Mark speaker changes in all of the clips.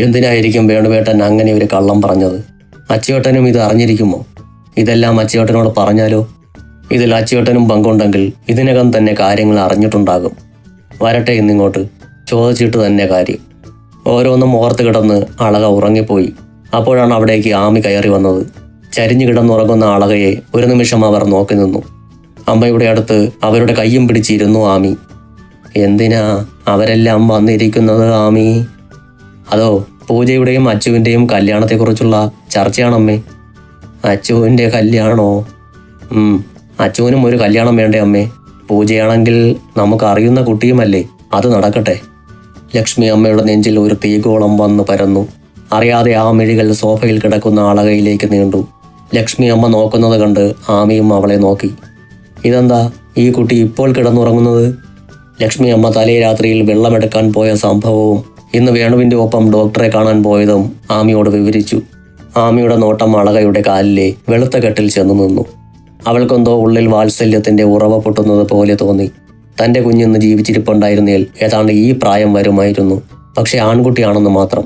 Speaker 1: എന്തിനായിരിക്കും വേണുവേട്ടൻ അങ്ങനെ ഒരു കള്ളം പറഞ്ഞത്? അച്ചുവേട്ടനും ഇത് അറിഞ്ഞിരിക്കുമോ? ഇതെല്ലാം അച്ചുവേട്ടനോട് പറഞ്ഞാലോ? ഇതിൽ അച്ചുവേട്ടനും പങ്കുണ്ടെങ്കിൽ ഇതിനകം തന്നെ കാര്യങ്ങൾ അറിഞ്ഞിട്ടുണ്ടാകും. വരട്ടെ ഇന്നിങ്ങോട്ട്. ചോദിച്ചിട്ട് തന്നെ കാര്യം. ഓരോന്നും ഓർത്ത് കിടന്ന് അളക ഉറങ്ങിപ്പോയി. അപ്പോഴാണ് അവിടേക്ക് ആമി കയറി വന്നത്. ചരിഞ്ഞു കിടന്നുറങ്ങുന്ന അളകയെ ഒരു നിമിഷം അവർ നോക്കി നിന്നു. അമ്മയുടെ അടുത്ത് അവരുടെ കയ്യും പിടിച്ചിരുന്നു ആമി. എന്തിനാ അവരെല്ലാം വന്നിരിക്കുന്നത് ആമി? അതോ പൂജയുടെയും അച്ചുവിന്റെയും കല്യാണത്തെക്കുറിച്ചുള്ള ചർച്ചയാണമ്മേ. അച്ചുവിന്റെ കല്യാണോ? അച്ചുവിനും ഒരു കല്യാണം വേണ്ടേ അമ്മേ. പൂജയാണെങ്കിൽ നമുക്കറിയുന്ന കുട്ടിയുമല്ലേ. അത് നടക്കട്ടെ. ലക്ഷ്മി അമ്മയുടെ നെഞ്ചിൽ ഒരു തീഗോളം വന്ന് പരന്നു. അറിയാതെ ആ മിഴികൾ സോഫയിൽ കിടക്കുന്ന ആളകയിലേക്ക് നീണ്ടു. ലക്ഷ്മി അമ്മ നോക്കുന്നത് കണ്ട് ആമിയും അവളെ നോക്കി. ഇതെന്താ ഈ കുട്ടി ഇപ്പോൾ കിടന്നുറങ്ങുന്നത്? ലക്ഷ്മി അമ്മ തലേ രാത്രിയിൽ വെള്ളമെടുക്കാൻ പോയ സംഭവവും ഇന്ന് വേണുവിന്റെ ഒപ്പം ഡോക്ടറെ കാണാൻ പോയതും ആമിയോട് വിവരിച്ചു. ആമിയുടെ നോട്ടം അളകയുടെ കാലിലെ വെളുത്ത കെട്ടിൽ ചെന്നു നിന്നു. അവൾക്കെന്തോ ഉള്ളിൽ വാത്സല്യത്തിന്റെ ഉറവ പൊട്ടുന്നത് പോലെ തോന്നി. തന്റെ കുഞ്ഞിന്ന് ജീവിച്ചിരിപ്പുണ്ടായിരുന്നേൽ ഏതാണ്ട് ഈ പ്രായം വരുമായിരുന്നു. പക്ഷേ ആൺകുട്ടിയാണെന്ന് മാത്രം.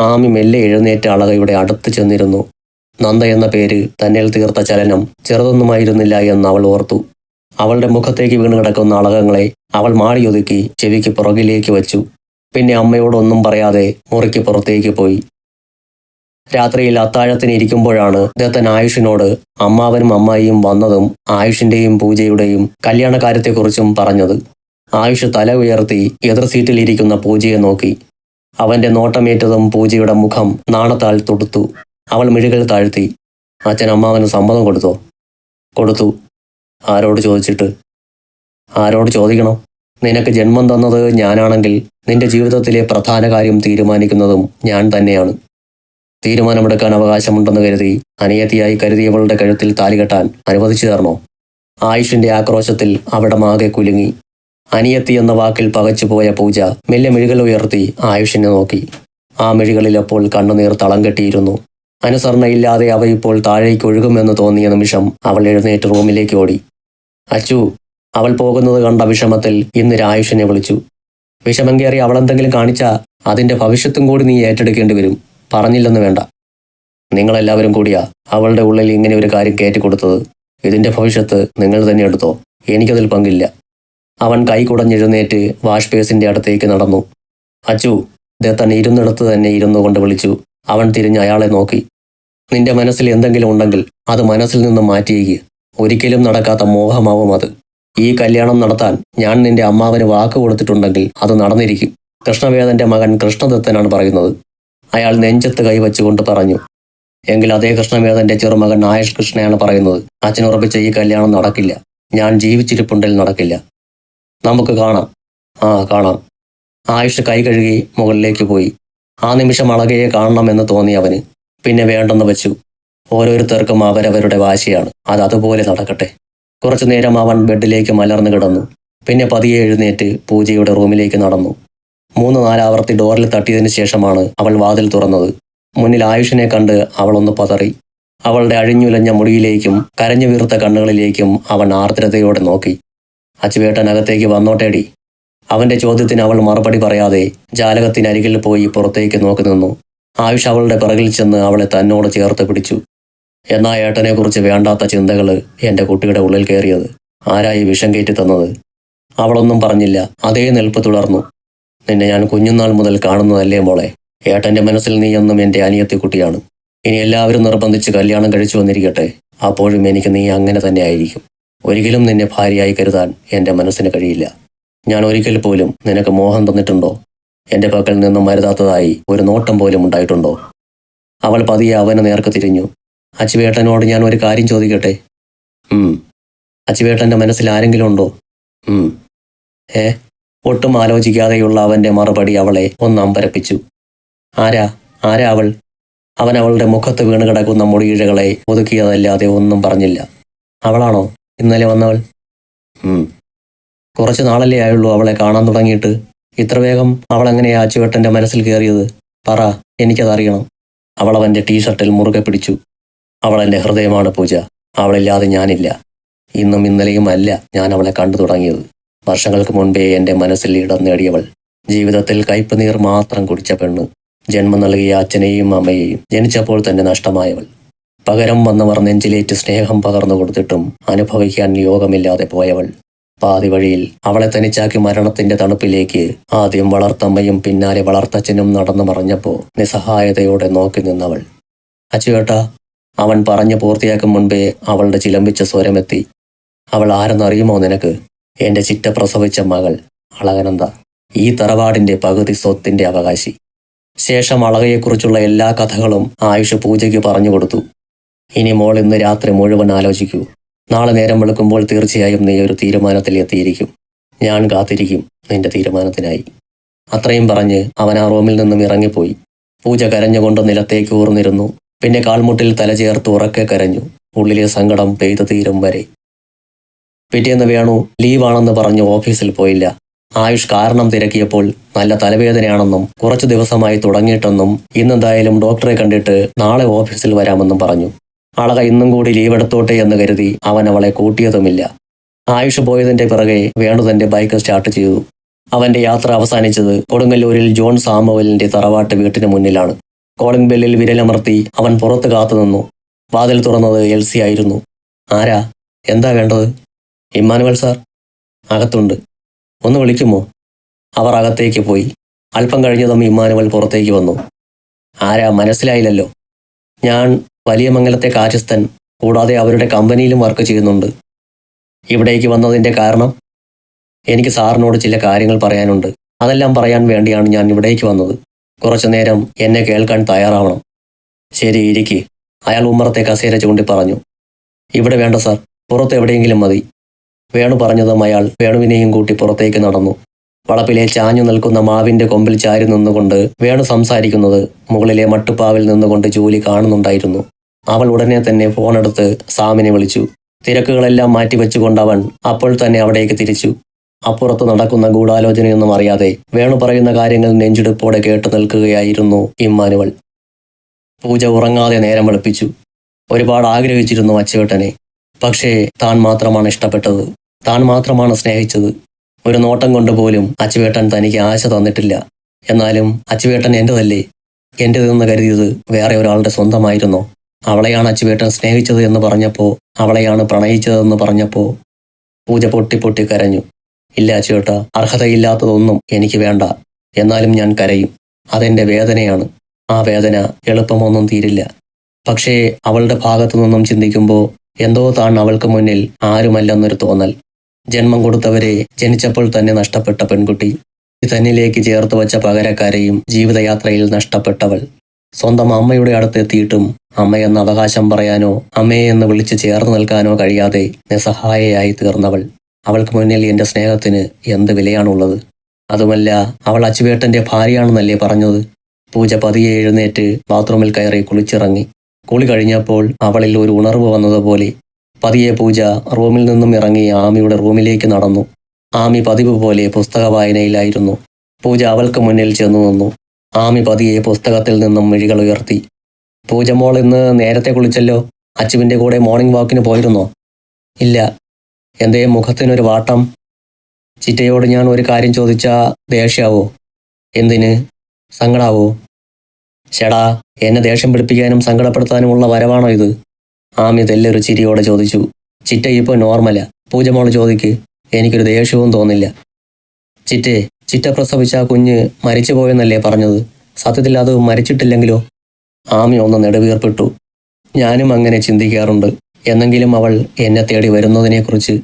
Speaker 1: ആമി മെല്ലെ എഴുന്നേറ്റ അളകയുടെ അടുത്ത് ചെന്നിരുന്നു. നന്ദ എന്ന പേര് തന്നിൽ തീർത്ത ചലനം ചെറുതൊന്നുമായിരുന്നില്ല എന്ന് അവൾ ഓർത്തു. അവളുടെ മുഖത്തേക്ക് വീണ് കിടക്കുന്ന അളകങ്ങളെ അവൾ മാടിയൊതുക്കി ചെവിക്ക് പുറകിലേക്ക് വച്ചു. പിന്നെ അമ്മയോടൊന്നും പറയാതെ മുറിക്ക് പുറത്തേക്ക് പോയി. രാത്രിയിൽ അത്താഴത്തിന് ഇരിക്കുമ്പോഴാണ് ദത്തൻ ആയുഷിനോട് അമ്മാവനും അമ്മായിയും വന്നതും ആയുഷിന്റെയും പൂജയുടെയും കല്യാണകാര്യത്തെക്കുറിച്ചും പറഞ്ഞത്. ആയുഷ് തല ഉയർത്തി എതിർ സീറ്റിലിരിക്കുന്ന പൂജയെ നോക്കി. അവന്റെ നോട്ടമേറ്റതും പൂജയുടെ മുഖം നാണത്താൽ തൊടുത്തു. അവൾ മിഴികൾ താഴ്ത്തി അച്ഛൻ അമ്മാവന് സമ്മതം കൊടുത്തോ? കൊടുത്തു. ആരോട് ചോദിച്ചിട്ട്? ആരോട് ചോദിക്കണം. നിനക്ക് ജന്മം തന്നത് ഞാനാണെങ്കിൽ നിന്റെ ജീവിതത്തിലെ പ്രധാന കാര്യം തീരുമാനിക്കുന്നതും ഞാൻ തന്നെയാണ്. തീരുമാനമെടുക്കാൻ അവകാശമുണ്ടെന്ന് കരുതി അനിയത്തിയായി കരുതിയവളുടെ കഴുത്തിൽ താലി കെട്ടാൻ അനുവദിച്ചു തരണോ? ആയുഷിന്റെ ആക്രോശത്തിൽ അവിടെ മാകെ കുലുങ്ങി. അനിയത്തി എന്ന വാക്കിൽ പകച്ചുപോയ പൂജ മെല്ലെ മിഴികൾ ഉയർത്തി ആയുഷിനെ നോക്കി. ആ മിഴികളിൽ അപ്പോൾ കണ്ണുനീർ തളം കെട്ടിയിരുന്നു. അനുസരണയില്ലാതെ അവ ഇപ്പോൾ താഴേക്ക് ഒഴുകുമെന്ന് തോന്നിയ നിമിഷം അവൾ എഴുന്നേറ്റ് റൂമിലേക്ക് ഓടി. അച്ചു അവൾ പോകുന്നത് കണ്ട വിഷമത്തിൽ ഇന്ന് രായുഷനെ വിളിച്ചു. വിഷമം കയറി അവളെന്തെങ്കിലും കാണിച്ചാൽ അതിന്റെ ഭവിഷ്യത്തും കൂടി നീ ഏറ്റെടുക്കേണ്ടി വരും. പറഞ്ഞില്ലെന്ന് വേണ്ട. നിങ്ങളെല്ലാവരും കൂടിയാ അവളുടെ ഉള്ളിൽ ഇങ്ങനെ ഒരു കാര്യം കയറ്റിക്കൊടുത്തത് ഇതിന്റെ ഭവിഷ്യത്ത് നിങ്ങൾ തന്നെ എടുത്തോ. എനിക്കതിൽ പങ്കില്ല. അവൻ കൈ കുടഞ്ഞെഴുന്നേറ്റ് വാഷ് അടുത്തേക്ക് നടന്നു. അച്ചു ദത്തൻ ഇരുന്നിടത്ത് തന്നെ ഇരുന്നു കൊണ്ട് വിളിച്ചു. അവൻ തിരിഞ്ഞ് അയാളെ നോക്കി. നിന്റെ മനസ്സിൽ എന്തെങ്കിലും ഉണ്ടെങ്കിൽ അത് മനസ്സിൽ നിന്ന് മാറ്റിയേക്ക്. ഒരിക്കലും നടക്കാത്ത മോഹമാവും അത്. ഈ കല്യാണം നടത്താൻ ഞാൻ നിന്റെ അമ്മാവന് വാക്ക് കൊടുത്തിട്ടുണ്ടെങ്കിൽ അത് നടന്നിരിക്കും. കൃഷ്ണവേദന്റെ മകൻ കൃഷ്ണദത്തനാണ് പറയുന്നത്. അയാൾ നെഞ്ചത്ത് കൈവച്ചുകൊണ്ട് പറഞ്ഞു എങ്കിൽ അതേ കൃഷ്ണവേദന്റെ ചെറുമകൻ ആയുഷ് കൃഷ്ണയാണ് പറയുന്നത്. അച്ഛനുറപ്പിച്ച ഈ കല്യാണം നടക്കില്ല. ഞാൻ ജീവിച്ചിരിപ്പുണ്ടെങ്കിൽ നടക്കില്ല. നമുക്ക് കാണാം. ആ കാണാം. ആയുഷ് കൈ കഴുകി മുകളിലേക്ക് പോയി. ആ നിമിഷം അളകയെ കാണണമെന്ന് തോന്നി അവന്. പിന്നെ വേണ്ടെന്ന് വെച്ചു. ഓരോരുത്തർക്കും അവരവരുടെ വാശിയാണ്. അത് അതുപോലെ നടക്കട്ടെ. കുറച്ചു നേരം അവൻ ബെഡിലേക്ക് മലർന്നു കിടന്നു. പിന്നെ പതിയെ എഴുന്നേറ്റ് പൂജയുടെ റൂമിലേക്ക് നടന്നു. മൂന്ന് നാലാവർത്തി ഡോറിൽ തട്ടിയതിനു ശേഷമാണ് അവൾ വാതിൽ തുറന്നത്. മുന്നിൽ ആയുഷിനെ കണ്ട് അവളൊന്ന് പതറി. അവളുടെ അഴിഞ്ഞുലഞ്ഞ മുടിയിലേക്കും കരഞ്ഞു വീർത്ത കണ്ണുകളിലേക്കും അവൻ ആർദ്രതയോടെ നോക്കി. അച്ചുവേട്ടൻ അകത്തേക്ക് വന്നോട്ടേടി. അവന്റെ ചോദ്യത്തിന് അവൾ മറുപടി പറയാതെ ജാലകത്തിനരികിൽ പോയി പുറത്തേക്ക് നോക്കി നിന്നു. ആയുഷ് അവളുടെ പിറകിൽ ചെന്ന് അവളെ തന്നോട് ചേർത്ത് പിടിച്ചു. എന്നാ ഏട്ടനെക്കുറിച്ച് വേണ്ടാത്ത ചിന്തകൾ എന്റെ കുട്ടിയുടെ ഉള്ളിൽ കയറിയത് ആരായി വിഷം കയറ്റി തന്നത്? അവളൊന്നും പറഞ്ഞില്ല. അതേ നിൽപ്പ് തുടർന്നു. നിന്നെ ഞാൻ കുഞ്ഞുനാൾ മുതൽ കാണുന്നതല്ലേ മോളെ? ഏട്ടന്റെ മനസ്സിൽ നീ എന്നും അനിയത്തി കുട്ടിയാണ് ഇനി എല്ലാവരും നിർബന്ധിച്ച് കല്യാണം കഴിച്ചു വന്നിരിക്കട്ടെ. അപ്പോഴും എനിക്ക് നീ അങ്ങനെ തന്നെ ആയിരിക്കും. ഒരിക്കലും നിന്നെ ഭാര്യയായി കരുതാൻ എന്റെ മനസ്സിന് കഴിയില്ല. ഞാൻ ഒരിക്കൽ പോലും നിനക്ക് മോഹം തന്നിട്ടുണ്ടോ? എന്റെ പക്കൽ നിന്നും മരുതാത്തതായി ഒരു നോട്ടം പോലും ഉണ്ടായിട്ടുണ്ടോ? അവൾ പതിയെ അവന് നേർക്ക് തിരിഞ്ഞു. അച്ചുവേട്ടനോട് ഞാൻ ഒരു കാര്യം ചോദിക്കട്ടെ? ഉം. അച്ചുവേട്ടന്റെ മനസ്സിൽ ആരെങ്കിലും ഉണ്ടോ? ഏ? ഒട്ടും ആലോചിക്കാതെയുള്ള അവന്റെ മറുപടി അവളെ ഒന്നാം അമ്പരപ്പിച്ചു. ആരാ? ആരാ അവൾ? അവൻ അവളുടെ മുഖത്ത് വീണ് കിടക്കുന്ന മുടിയിഴകളെ ഒതുക്കിയതല്ലാതെ ഒന്നും പറഞ്ഞില്ല. അവളാണോ ഇന്നലെ വന്നവൾ? കുറച്ച് നാളല്ലേ ആയുള്ളൂ അവളെ കാണാൻ തുടങ്ങിയിട്ട്. ഇത്ര വേഗം അവൾ എങ്ങനെയാ അച്ചുവേട്ടന്റെ മനസ്സിൽ കയറിയത്? പറ എനിക്കതറിയണം. അവൾ അവന്റെ ടീഷർട്ടിൽ മുറുകെ പിടിച്ചു. അവൾ എന്റെ ഹൃദയമാണ് പൂജ. അവളില്ലാതെ ഞാനില്ല. ഇന്നും ഇന്നലെയും അല്ല ഞാൻ അവളെ കണ്ടു തുടങ്ങിയത്. വർഷങ്ങൾക്ക് മുൻപേ എന്റെ മനസ്സിൽ ഇടം നേടിയവൾ. ജീവിതത്തിൽ കയ്പുനീർ മാത്രം കുടിച്ച പെണ്ണ്. ജന്മം നൽകിയ അച്ഛനെയും അമ്മയെയും ജനിച്ചപ്പോൾ തന്നെ നഷ്ടമായവൾ. പകരം വന്നവർ നെഞ്ചിലേറ്റ് സ്നേഹം പകർന്നു കൊടുത്തിട്ടും അനുഭവിക്കാൻ യോഗമില്ലാതെ പോയവൾ. പാതി വഴിയിൽ അവളെ തനിച്ചാക്കി മരണത്തിന്റെ തണുപ്പിലേക്ക് ആദ്യം വളർത്തമ്മയും പിന്നാലെ വളർത്തച്ഛനും നടന്നു മറഞ്ഞപ്പോ നിസ്സഹായതയോടെ നോക്കി നിന്നവൾ. അച്ചുവേട്ട അവൻ പറഞ്ഞു പൂർത്തിയാക്കും മുൻപേ അവളുടെ ചിലമ്പിച്ച സ്വരമെത്തി. അവൾ ആരെന്നറിയുമോ നിനക്ക്? എന്റെ ചിറ്റ പ്രസവിച്ച മകൾ അളകനന്ദ. ഈ തറവാടിന്റെ പകുതി സ്വത്തിന്റെ അവകാശി. ശേഷം അളകയെക്കുറിച്ചുള്ള എല്ലാ കഥകളും ആയുഷ് പൂജയ്ക്ക് പറഞ്ഞു കൊടുത്തു. ഇനി മോൾ ഇന്ന് രാത്രി മുഴുവൻ ആലോചിക്കൂ. നാളെ നേരം വെളുക്കുമ്പോൾ തീർച്ചയായും നീ ഒരു തീരുമാനത്തിൽ എത്തിയിരിക്കും. ഞാൻ കാത്തിരിക്കും നിന്റെ തീരുമാനത്തിനായി. അത്രയും പറഞ്ഞ് അവൻ ആ റൂമിൽ നിന്നും ഇറങ്ങിപ്പോയി. പൂജ കരഞ്ഞുകൊണ്ട് നിലത്തേക്ക് ഊർന്നിരുന്നു. പിന്നെ കാൽമുട്ടിൽ തല ചേർത്ത് ഉറക്കെ കരഞ്ഞു. ഉള്ളിലെ സങ്കടം പെയ്തു തീരും വരെ. പിറ്റേന്ന് വേണു ലീവാണെന്ന് പറഞ്ഞു ഓഫീസിൽ പോയില്ല. ആയുഷ് കാരണം തിരക്കിയപ്പോൾ നല്ല തലവേദനയാണെന്നും കുറച്ചു ദിവസമായി തുടങ്ങിയിട്ടെന്നും ഇന്നെന്തായാലും ഡോക്ടറെ കണ്ടിട്ട് നാളെ ഓഫീസിൽ വരാമെന്നും പറഞ്ഞു. അളക ഇന്നും കൂടി ലീവ് എടുത്തോട്ടെ എന്ന് കരുതി അവൻ അവളെ കൂട്ടിയതുമില്ല. ആയുഷ് പോയതിന്റെ പിറകെ വേണു തന്റെ ബൈക്ക് സ്റ്റാർട്ട് ചെയ്തു. അവന്റെ യാത്ര അവസാനിച്ചത് കൊടുങ്ങല്ലൂരിൽ ജോൺ സാമുവലിന്റെ തറവാട്ട് വീട്ടിന് മുന്നിലാണ്. കോളിംഗ് ബെല്ലിൽ വിരലമർത്തി അവൻ പുറത്ത് കാത്തുനിന്നു വാതിൽ തുറന്നത് എൽസി ആയിരുന്നു. ആരാ? എന്താ വേണ്ടത്? Emmanuel sir. അകത്തുണ്ട്. ഒന്ന് വിളിക്കുമോ? അവർ അകത്തേക്ക് പോയി. അല്പം കഴിഞ്ഞതും ഇമ്മാനുവൽ പുറത്തേക്ക് വന്നു. ആരാ? മനസ്സിലായില്ലല്ലോ. ഞാൻ വലിയ മംഗലത്തെ കാര്യസ്ഥൻ കൂടാതെ അവരുടെ കമ്പനിയിലും വർക്ക് ചെയ്യുന്നുണ്ട്. ഇവിടേക്ക് വന്നതിന്റെ കാരണം? എനിക്ക് സാറിനോട് ചില കാര്യങ്ങൾ പറയാനുണ്ട്. അതെല്ലാം പറയാൻ വേണ്ടിയാണ് ഞാൻ ഇവിടേക്ക് വന്നത്. കുറച്ചു നേരം എന്നെ കേൾക്കാൻ തയ്യാറാവണം. ശരി ഇരിക്കി. അയാൾ ഉമ്മറത്തെ കസേര ചൂണ്ടി പറഞ്ഞു. ഇവിടെ വേണ്ട സാർ. പുറത്ത് എവിടെയെങ്കിലും മതി. വേണു പറഞ്ഞതും അയാൾ വേണുവിനെയും കൂട്ടി പുറത്തേക്ക് നടന്നു. വളപ്പിലെ ചാഞ്ഞു നിൽക്കുന്ന മാവിന്റെ കൊമ്പിൽ ചാരി നിന്നുകൊണ്ട് വേണു സംസാരിക്കുന്നത് മുകളിലെ മട്ടുപ്പാവിൽ നിന്നുകൊണ്ട് ജോലി കാണുന്നുണ്ടായിരുന്നു. അവൾ ഉടനെ തന്നെ ഫോണെടുത്ത് സാമിനെ വിളിച്ചു. തിരക്കുകളെല്ലാം മാറ്റിവെച്ചുകൊണ്ടവൻ അപ്പോൾ തന്നെ അവിടേക്ക് തിരിച്ചു. അപ്പുറത്ത് നടക്കുന്ന ഗൂഢാലോചനയൊന്നും അറിയാതെ വേണു പറയുന്ന കാര്യങ്ങൾ നെഞ്ചെടുപ്പോടെ കേട്ടു നിൽക്കുകയായിരുന്നു ഇമ്മാനുവൽ. പൂജ ഉറങ്ങാതെ നേരം വെളുപ്പിച്ചു. ഒരുപാട് ആഗ്രഹിച്ചിരുന്നു അച്ചുവേട്ടനെ പക്ഷേ താൻ മാത്രമാണ് ഇഷ്ടപ്പെട്ടത്. താൻ മാത്രമാണ് സ്നേഹിച്ചത്. ഒരു നോട്ടം കൊണ്ടുപോലും അച്ചുവേട്ടൻ തനിക്ക് ആശ തന്നിട്ടില്ല. എന്നാലും അച്ചുവേട്ടൻ എന്റെതല്ലേ എന്റെതെന്ന് കരുതിയത് വേറെ ഒരാളുടെ സ്വന്തമായിരുന്നോ? അവളെയാണ് അച്ചുവേട്ടൻ സ്നേഹിച്ചത് എന്ന് പറഞ്ഞപ്പോ അവളെയാണ് പ്രണയിച്ചതെന്ന് പറഞ്ഞപ്പോ പൂജ പൊട്ടി പൊട്ടി കരഞ്ഞു. ഇല്ല ചേട്ട അർഹതയില്ലാത്തതൊന്നും എനിക്ക് വേണ്ട. എന്നാലും ഞാൻ കരയും. അതെന്റെ വേദനയാണ്. ആ വേദന എളുപ്പമൊന്നും തീരില്ല. പക്ഷേ അവളുടെ ഭാഗത്തു നിന്നും ചിന്തിക്കുമ്പോൾ എന്തോ താൻ അവൾക്ക് മുന്നിൽ ആരുമല്ലെന്നൊരു തോന്നൽ. ജന്മം കൊടുത്തവരെ ജനിച്ചപ്പോൾ തന്നെ നഷ്ടപ്പെട്ട പെൺകുട്ടി. തന്നിലേക്ക് ചേർത്ത് വച്ച പകരക്കാരെയും ജീവിതയാത്രയിൽ നഷ്ടപ്പെട്ടവൾ. സ്വന്തം അമ്മയുടെ അടുത്തെത്തിയിട്ടും അമ്മയെന്ന് അവകാശം പറയാനോ അമ്മയെ എന്ന് വിളിച്ച് ചേർന്ന് നിൽക്കാനോ കഴിയാതെ നിസ്സഹായയായി തീർന്നവൾ. അവൾക്ക് മുന്നിൽ എന്റെ സ്നേഹത്തിന് എന്ത് വിലയാണുള്ളത്? അതുമല്ല അവൾ അച്ചുവേട്ടന്റെ ഭാര്യയാണെന്നല്ലേ പറഞ്ഞത്? പൂജ പതിയെ എഴുന്നേറ്റ് ബാത്റൂമിൽ കയറി കുളിച്ചിറങ്ങി. കുളി കഴിഞ്ഞപ്പോൾ അവളിൽ ഒരു ഉണർവ് വന്നതുപോലെ പതിയെ പൂജ റൂമിൽ നിന്നും ഇറങ്ങി ആമിയുടെ റൂമിലേക്ക് നടന്നു. ആമി പതിവ് പോലെ പുസ്തക വായനയിലായിരുന്നു പൂജ അവൾക്ക് മുന്നിൽ ചെന്നു നിന്നു. ആമി പതിയെ പുസ്തകത്തിൽ നിന്നും മിഴികൾ ഉയർത്തി. പൂജ മോൾ ഇന്ന് നേരത്തെ കുളിച്ചല്ലോ? അച്ചുവിന്റെ കൂടെ മോർണിംഗ് വാക്കിന് പോയിരുന്നോ? ഇല്ല എന്തേ മുഖത്തിനൊരു വാട്ടം? ചിറ്റയോട് ഞാൻ ഒരു കാര്യം ചോദിച്ചാ ദേഷ്യാവോ? എന്തിന്? സങ്കടാവോ? ചേടാ എന്നെ ദേഷ്യം പിടിപ്പിക്കാനും സങ്കടപ്പെടുത്താനുമുള്ള വരവാണോ ഇത്? ആമി തെല്ലൊരു ചിരിയോടെ ചോദിച്ചു. ചിറ്റ ഇപ്പോൾ നോർമല. പൂജമോൾ ചോദിക്ക്. എനിക്കൊരു ദേഷ്യവും തോന്നില്ല. ചിറ്റേ ചിറ്റ പ്രസവിച്ച കുഞ്ഞ് മരിച്ചുപോയെന്നല്ലേ പറഞ്ഞത്? സത്യത്തിൽ അത് മരിച്ചിട്ടില്ലെങ്കിലോ? ആമി ഒന്ന് നെടുവീർപ്പിട്ടു. ഞാനും അങ്ങനെ ചിന്തിക്കാറുണ്ട്. എന്നെങ്കിലും അവൾ എന്നെ തേടി വരുന്നതിനെക്കുറിച്ച്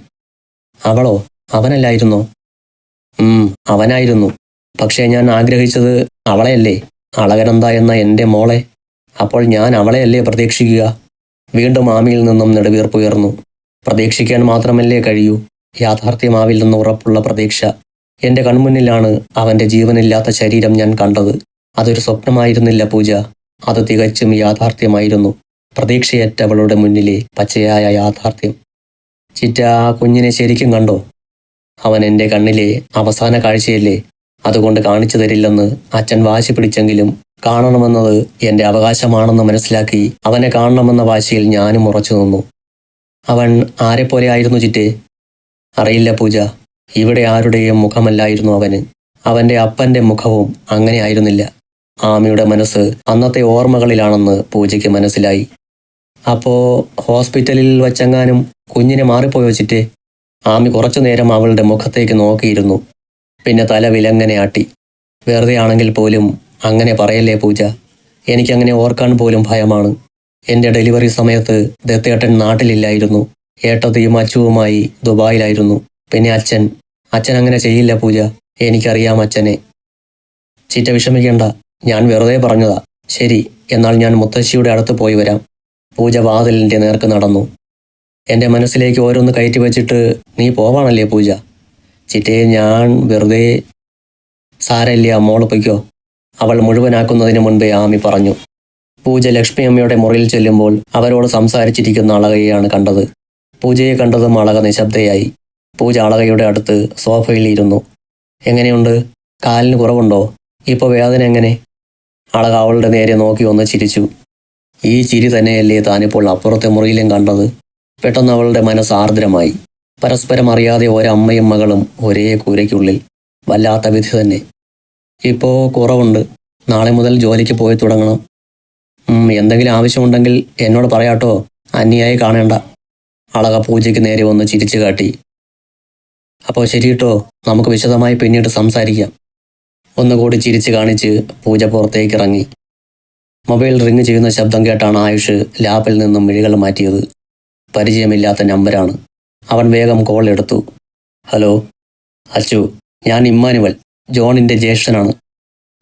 Speaker 1: അവളോ? അവനല്ലായിരുന്നോ? ഉം അവനായിരുന്നു. പക്ഷേ ഞാൻ ആഗ്രഹിച്ചത് അവളെയല്ലേ. അളകനന്ദ എന്ന എന്റെ മോളെ. അപ്പോൾ ഞാൻ അവളെയല്ലേ പ്രതീക്ഷിക്കുക? വീണ്ടും ആമിയിൽ നിന്നും നെടുവീർപ്പുയർന്നു പ്രതീക്ഷിക്കാൻ മാത്രമല്ലേ കഴിയൂ. യാഥാർത്ഥ്യമാവില്ലെന്ന് ഉറപ്പുള്ള പ്രതീക്ഷ. എന്റെ കൺമുന്നിലാണ് അവന്റെ ജീവനില്ലാത്ത ശരീരം ഞാൻ കണ്ടത്. അതൊരു സ്വപ്നമായിരുന്നില്ല പൂജ. അത് തികച്ചും യാഥാർത്ഥ്യമായിരുന്നു. പ്രതീക്ഷയറ്റവളുടെ മുന്നിലെ പച്ചയായ യാഥാർത്ഥ്യം. ചിറ്റ ആ കുഞ്ഞിനെ ശരിക്കും കണ്ടോ? അവൻ എന്റെ കണ്ണിലെ അവസാന കാഴ്ചയല്ലേ? അതുകൊണ്ട് കാണിച്ചു തരില്ലെന്ന് അച്ഛൻ വാശി പിടിച്ചെങ്കിലും കാണണമെന്നത് എന്റെ അവകാശമാണെന്ന് മനസ്സിലാക്കി അവനെ കാണണമെന്ന വാശിയിൽ ഞാനും ഉറച്ചു നിന്നു. അവൻ ആരെപ്പോലെ ആയിരുന്നു ചിറ്റേ? അറിയില്ല പൂജ. ഇവിടെ ആരുടെയും മുഖമല്ലായിരുന്നു അവന്. അവന്റെ അപ്പന്റെ മുഖവും അങ്ങനെയായിരുന്നില്ല ആമിയുടെ മനസ്സ് അന്നത്തെ ഓർമ്മകളിലാണെന്ന് പൂജയ്ക്ക് മനസ്സിലായി. അപ്പോ ഹോസ്പിറ്റലിൽ വച്ചെങ്ങാനും കുഞ്ഞിനെ മാറിപ്പോയോ ചിറ്റേ ആമി കുറച്ചു നേരം അവളുടെ മുഖത്തേക്ക് നോക്കിയിരുന്നു. പിന്നെ തല വിലങ്ങനെ ആട്ടി. വെറുതെ ആണെങ്കിൽ പോലും അങ്ങനെ പറയല്ലേ പൂജ? എനിക്കങ്ങനെ ഓർക്കാൻ പോലും ഭയമാണ്. എന്റെ ഡെലിവറി സമയത്ത് ദത്തേട്ടൻ നാട്ടിലില്ലായിരുന്നു. ഏട്ടത്തിയും അച്ചുവുമായി ദുബായിലായിരുന്നു. പിന്നെ അച്ഛൻ. അച്ഛൻ അങ്ങനെ ചെയ്യില്ല പൂജ. എനിക്കറിയാം അച്ഛനെ. ചീറ്റ വിഷമിക്കേണ്ട. ഞാൻ വെറുതെ പറഞ്ഞതാ. ശരി എന്നാൽ ഞാൻ മുത്തശ്ശിയുടെ അടുത്ത് പോയി വരാം. പൂജ വാതിലിന്റെ നേർക്ക് നടന്നു. എന്റെ മനസ്സിലേക്ക് ഓരോന്ന് കയറ്റി വെച്ചിട്ട് നീ പോവാണല്ലേ പൂജ? ചിറ്റേ ഞാൻ വെറുതെ സാരല്ല മോൾ പൊയ്ക്കോ. അവൾ മുഴുവനാക്കുന്നതിന് മുൻപേ ആമി പറഞ്ഞു. പൂജ ലക്ഷ്മി അമ്മയുടെ മുറിയിൽ ചെല്ലുമ്പോൾ അവരോട് സംസാരിച്ചിരിക്കുന്ന അളകയെയാണ് കണ്ടത്. പൂജയെ കണ്ടതും അളക നിശബ്ദയായി. പൂജ അളകയുടെ അടുത്ത് സോഫയിൽ ഇരുന്നു. എങ്ങനെയുണ്ട്? കാലിന് കുറവുണ്ടോ? ഇപ്പോൾ വേദന എങ്ങനെ? അളക അവളുടെ നേരെ നോക്കി ഒന്ന് ചിരിച്ചു. ഈ ചിരി തന്നെയല്ലേ താനിപ്പോൾ അപ്പുറത്തെ മുറിയിലും കണ്ടത്? പെട്ടെന്ന് അവളുടെ മനസ്സ് ആർദ്രമായി. പരസ്പരം അറിയാതെ ഒരമ്മയും മകളും ഒരേ കൂരയ്ക്കുള്ളിൽ വല്ലാത്ത വിധി തന്നെ. ഇപ്പോ കുറവുണ്ട്. നാളെ മുതൽ ജോലിക്ക് പോയി തുടങ്ങണം. എന്തെങ്കിലും ആവശ്യമുണ്ടെങ്കിൽ എന്നോട് പറയാട്ടോ. അന്യായി കാണേണ്ട. അളക പൂജയ്ക്ക് നേരെ ഒന്ന് ചിരിച്ചു കാട്ടി. അപ്പോൾ ശരിട്ടോ നമുക്ക് വിശദമായി പിന്നീട് സംസാരിക്കാം. ഒന്നുകൂടി ചിരിച്ചു കാണിച്ച് പൂജ പുറത്തേക്ക് ഇറങ്ങി മൊബൈൽ റിങ് ചെയ്യുന്ന ശബ്ദം കേട്ടാണ് ആയുഷ് ലാപ്പിൽ നിന്നും മിഴികൾ മാറ്റിയത്. പരിചയമില്ലാത്ത നമ്പരാണ്. അവൻ വേഗം കോൾ എടുത്തു. ഹലോ അച്ചു ഞാൻ ഇമ്മാനുവൽ ജോണിന്റെ ജ്യേഷ്ഠനാണ്.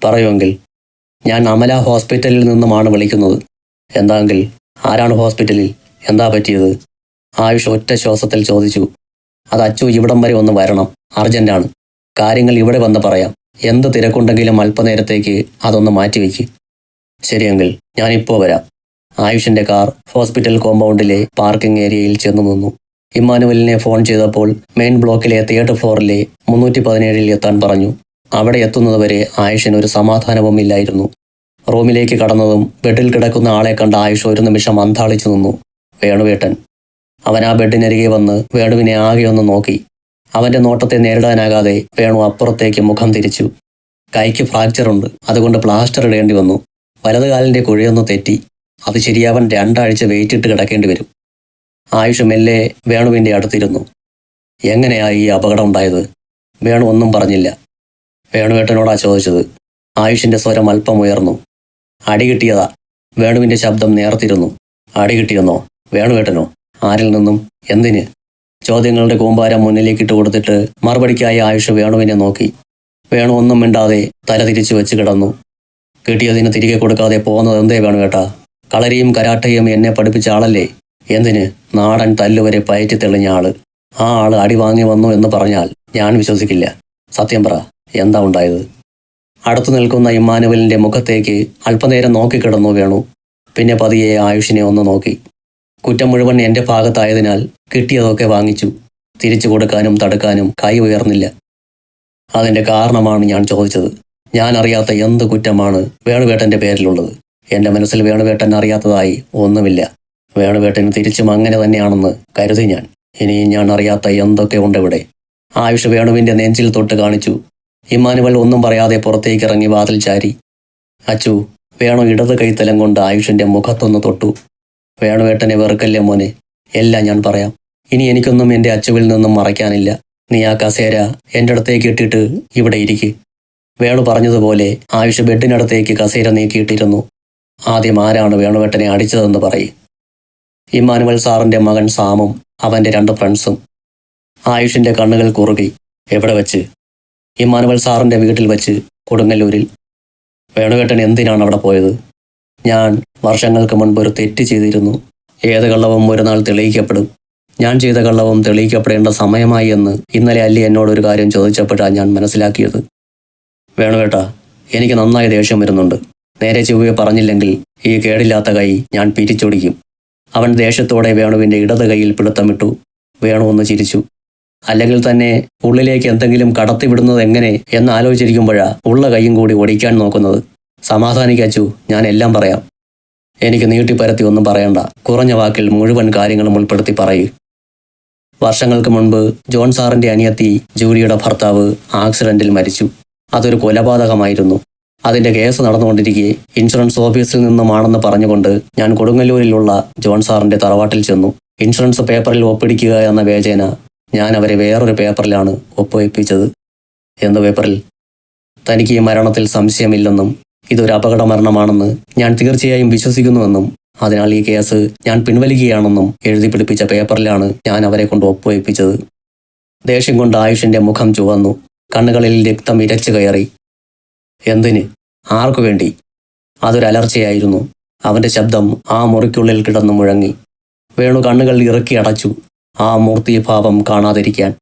Speaker 1: പറയുമെങ്കിൽ ഞാൻ അമല ഹോസ്പിറ്റലിൽ നിന്നുമാണ് വിളിക്കുന്നത്. എന്താങ്കിൽ ആരാണ് ഹോസ്പിറ്റലിൽ? എന്താ പറ്റിയത്? ആയുഷ് ഒറ്റ ശ്വാസത്തിൽ ചോദിച്ചു. അത് അച്ചു ഇവിടം വരെ ഒന്ന് വരണം. അർജന്റാണ്. കാര്യങ്ങൾ ഇവിടെ വന്ന് പറയാം. എന്ത് തിരക്കുണ്ടെങ്കിലും അല്പനേരത്തേക്ക് അതൊന്ന് മാറ്റിവെക്ക്. ശരിയെങ്കിൽ ഞാനിപ്പോൾ വരാം. ആയുഷിന്റെ കാർ ഹോസ്പിറ്റൽ കോമ്പൗണ്ടിലെ പാർക്കിംഗ് ഏരിയയിൽ ചെന്നു നിന്നു. ഇമ്മാനുവലിനെ ഫോൺ ചെയ്തപ്പോൾ മെയിൻ ബ്ലോക്കിലെ തിയേറ്റർ ഫ്ലോറിലെ മുന്നൂറ്റി പതിനേഴിൽ എത്താൻ പറഞ്ഞു. അവിടെ എത്തുന്നതുവരെ ആയുഷിന് ഒരു സമാധാനവും ഇല്ലായിരുന്നു. റൂമിലേക്ക് കടന്നതും ബെഡിൽ കിടക്കുന്ന ആളെ കണ്ട ആയുഷ് ഒരു നിമിഷം അന്താളിച്ചു നിന്നു. വേണുവേട്ടൻ. അവൻ ആ ബെഡിനരികെ വന്ന് വേണുവിനെ ആകെയൊന്ന് നോക്കി. അവന്റെ നോട്ടത്തെ നേരിടാനാകാതെ വേണു അപ്പുറത്തേക്ക് മുഖം തിരിച്ചു. കൈക്ക് ഫ്രാക്ചറുണ്ട്. അതുകൊണ്ട് പ്ലാസ്റ്റർ ഇടേണ്ടി വന്നു. വലതുകാലിന്റെ കുഴിയൊന്ന് തെറ്റി. അത് ശരിയാവാൻ രണ്ടാഴ്ച വെയിറ്റിട്ട് കിടക്കേണ്ടി വരും. ആയുഷ് മെല്ലെ വേണുവിന്റെ അടുത്തിരുന്നു. എങ്ങനെയാ ഈ അപകടം ഉണ്ടായത്? വേണു ഒന്നും പറഞ്ഞില്ല. വേണുവേട്ടനോടാ ചോദിച്ചത്. ആയുഷിന്റെ സ്വരം അല്പം ഉയർന്നു. അടി കിട്ടിയതാ. വേണുവിന്റെ ശബ്ദം നേർത്തിരുന്നു. അടി കിട്ടിയെന്നോ? വേണുവേട്ടനോ? ആരിൽ നിന്നും? എന്തിന്? ചോദ്യങ്ങളുടെ കൂമ്പാരം മുന്നിലേക്ക് ഇട്ട് കൊടുത്തിട്ട് മറുപടിക്കായി ആയുഷ് വേണുവിനെ നോക്കി. വേണു ഒന്നും മിണ്ടാതെ തല തിരിച്ചു വെച്ച് കിടന്നു. കിട്ടിയതിന് തിരികെ കൊടുക്കാതെ പോകുന്നത് എന്തേ വേണുവേട്ടാ? കളരിയും കരാട്ടയും എന്നെ പഠിപ്പിച്ച ആളല്ലേ? എന്തിന്? നാടൻ തല്ലുവരെ പയറ്റി തെളിഞ്ഞ ആൾ. ആ ആൾ അടി വാങ്ങി വന്നു എന്ന് പറഞ്ഞാൽ ഞാൻ വിശ്വസിക്കില്ല. സത്യം പറ എന്താ ഉണ്ടായത്? അടുത്തു നിൽക്കുന്ന ഇമ്മാനുവലിന്റെ മുഖത്തേക്ക് അല്പനേരം നോക്കിക്കിടന്നു വേണു. പിന്നെ പതിയെ ആയുഷിനെ ഒന്ന് നോക്കി. കുറ്റം മുഴുവൻ എന്റെ ഭാഗത്തായതിനാൽ കിട്ടിയതൊക്കെ വാങ്ങിച്ചു. തിരിച്ചു കൊടുക്കാനും തടുക്കാനും കൈ ഉയർന്നില്ല. അതിന്റെ കാരണമാണ് ഞാൻ ചോദിച്ചത്. ഞാൻ അറിയാത്ത എന്ത് കുറ്റമാണ് വേണുവേട്ടന്റെ പേരിലുള്ളത്? എന്റെ മനസ്സിൽ വേണുവേട്ടൻ അറിയാത്തതായി ഒന്നുമില്ല. വേണുവേട്ടൻ തിരിച്ചും അങ്ങനെ തന്നെയാണെന്ന് കരുതി ഞാൻ. ഇനിയും ഞാൻ അറിയാത്ത എന്തൊക്കെ ഉണ്ട് ഇവിടെ ആയുഷ് വേണുവിന്റെ നെഞ്ചിൽ തൊട്ട് കാണിച്ചു. ഇമ്മാനുവൽ ഒന്നും പറയാതെ പുറത്തേക്ക് ഇറങ്ങി വാതിൽ ചാരി. അച്ചു വേണു ഇടത് കൈത്തലം കൊണ്ട് ആയുഷിന്റെ മുഖത്തൊന്ന് തൊട്ടു. വേണുവേട്ടനെ വെറുക്കല്ലേ മോനെ? എല്ലാം ഞാൻ പറയാം. ഇനി എനിക്കൊന്നും എന്റെ അച്ചുവിൽ നിന്നും മറയ്ക്കാനില്ല. നീ ആ കസേര എന്റെ അടുത്തേക്ക് ഇട്ടിട്ട് ഇവിടെ ഇരിക്കേ. വേണു പറഞ്ഞതുപോലെ ആയുഷ് ബെഡിനടുത്തേക്ക് കസേര നീക്കിയിട്ടിരുന്നു. ആദ്യം ആരാണ് വേണുവേട്ടനെ അടിച്ചതെന്ന് പറയും. ഇമ്മാനുവൽ സാറിന്റെ മകൻ സാമും അവന്റെ രണ്ട് ഫ്രണ്ട്സും. ആയുഷിന്റെ കണ്ണുകൾ കുറുകി എവിടെ വെച്ച്? ഇമ്മാനുവൽ സാറിന്റെ വീട്ടിൽ വെച്ച് കൊടുങ്ങല്ലൂരിൽ. വേണുവേട്ടൻ എന്തിനാണ് അവിടെ പോയത്? ഞാൻ വർഷങ്ങൾക്ക് മുൻപ് ഒരു തെറ്റ് ചെയ്തിരുന്നു. ഏത് കള്ളവും ഒരു നാൾ തെളിയിക്കപ്പെടും. ഞാൻ ചെയ്ത കള്ളവും തെളിയിക്കപ്പെടേണ്ട സമയമായി എന്ന് ഇന്നലെ അല്ലി എന്നോട് ഒരു കാര്യം ചോദിച്ചപ്പോഴാണ് ഞാൻ മനസ്സിലാക്കിയത്. വേണുവേട്ടാ എനിക്ക് നന്നായി ദേഷ്യം വരുന്നുണ്ട്. നേരെ ചൊവ്വയെ പറഞ്ഞില്ലെങ്കിൽ ഈ കേടില്ലാത്ത കൈ ഞാൻ പിരിച്ചൊടിക്കും. അവൻ ദേഷ്യത്തോടെ വേണുവിന്റെ ഇടത് കൈയിൽ പിടുത്തമിട്ടു. വേണു ഒന്ന് ചിരിച്ചു. അല്ലെങ്കിൽ തന്നെ ഉള്ളിലേക്ക് എന്തെങ്കിലും കടത്തിവിടുന്നത് എങ്ങനെ എന്ന് ആലോചിച്ചിരിക്കുമ്പോഴാ ഉള്ള കൈയും കൂടി ഓടിക്കാൻ നോക്കുന്നത്. സമാധാനിക്കച്ചു ഞാൻ എല്ലാം പറയാം. എനിക്ക് നീട്ടിപ്പരത്തി ഒന്നും പറയണ്ട. കുറഞ്ഞ വാക്കിൽ മുഴുവൻ കാര്യങ്ങളും ഉൾപ്പെടുത്തി പറയൂ. വർഷങ്ങൾക്ക് മുൻപ് ജോൺ സാറിന്റെ അനിയത്തി ജൂലിയുടെ ഭർത്താവ് ആക്സിഡന്റിൽ മരിച്ചു. അതൊരു കൊലപാതകമായിരുന്നു. അതിന്റെ കേസ് നടന്നുകൊണ്ടിരിക്കെ. ഇൻഷുറൻസ് ഓഫീസിൽ നിന്നുമാണെന്ന് പറഞ്ഞുകൊണ്ട് ഞാൻ കൊടുങ്ങല്ലൂരിലുള്ള ജോൺ സാറിന്റെ തറവാട്ടിൽ ചെന്നു. ഇൻഷുറൻസ് പേപ്പറിൽ ഒപ്പിടിക്കുക എന്ന വേചേന ഞാൻ അവരെ വേറൊരു പേപ്പറിലാണ് ഒപ്പുവയ്പ്പിച്ചത് എന്ന പേപ്പറിൽ. തനിക്ക് ഈ മരണത്തിൽ സംശയമില്ലെന്നും ഇതൊരു അപകട മരണമാണെന്ന് ഞാൻ തീർച്ചയായും വിശ്വസിക്കുന്നുവെന്നും അതിനാൽ ഈ കേസ് ഞാൻ പിൻവലിക്കുകയാണെന്നും എഴുതി പിടിപ്പിച്ച പേപ്പറിലാണ് ഞാൻ അവരെ കൊണ്ട് ഒപ്പുവയ്പ്പിച്ചത്. ദേഷ്യം കൊണ്ട് ആയുഷിന്റെ മുഖം ചുവന്നു. കണ്ണുകളിൽ രക്തം ഇരച്ചു കയറി. എന്തിന്? ആർക്കു വേണ്ടി? അതൊരു അലർച്ചയായിരുന്നു. അവന്റെ ശബ്ദം ആ മുറിക്കുള്ളിൽ കിടന്നു മുഴങ്ങി. വേണു കണ്ണുകൾ ഇറക്കി അടച്ചു ആ മൂർത്തിഭാവം കാണാതിരിക്കാൻ.